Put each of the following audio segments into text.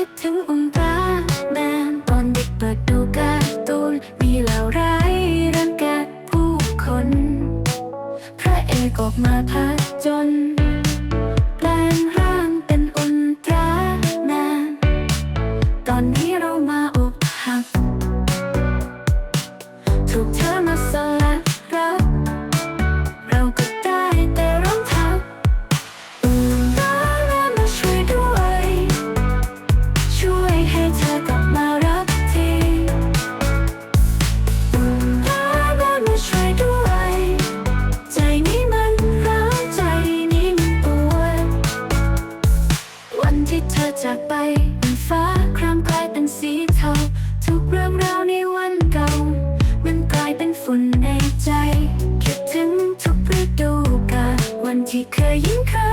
คิดถึงอุลตร้าแมนตอนเด็กเปิดดูการ์ตูน มีเหล่าร้ายรังแกผู้คน พระเอกออกมาพักจน แปลงร่างเป็นอุลตร้าแมนตอนนี้เรา เป็นฟ้าครามกลายเป็นสีเทาทุกเรื่องราวในวันเก่า มันกลายเป็นฝุ่นในใจ คิดถึงทุกฤดูกาลวันที่เคยยิ้มเคย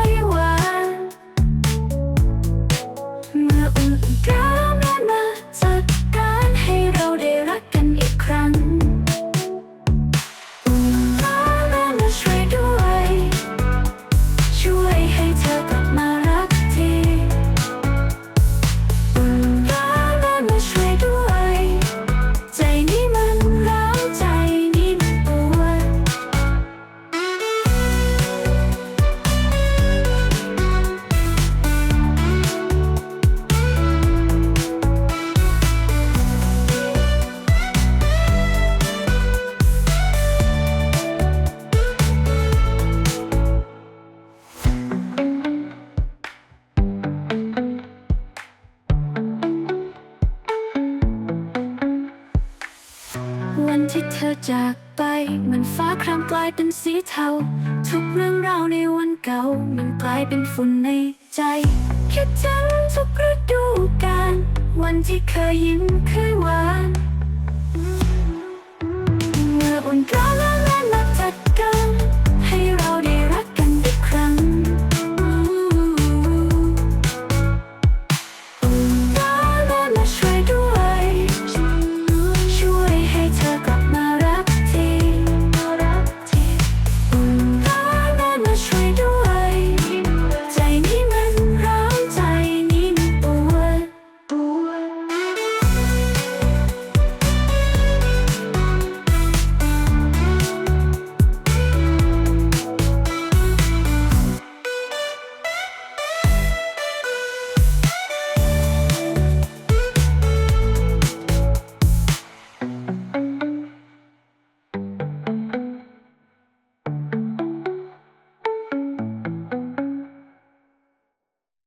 วันที่เธอจากไปมันฟ้าครามกลายเป็นสีเทา ทุกเรื่องราวในวันเก่า มันกลายเป็นฝุ่นในใจ คิดถึงทุกฤดูกาลวันที่เคยยิ้มเคยหวาน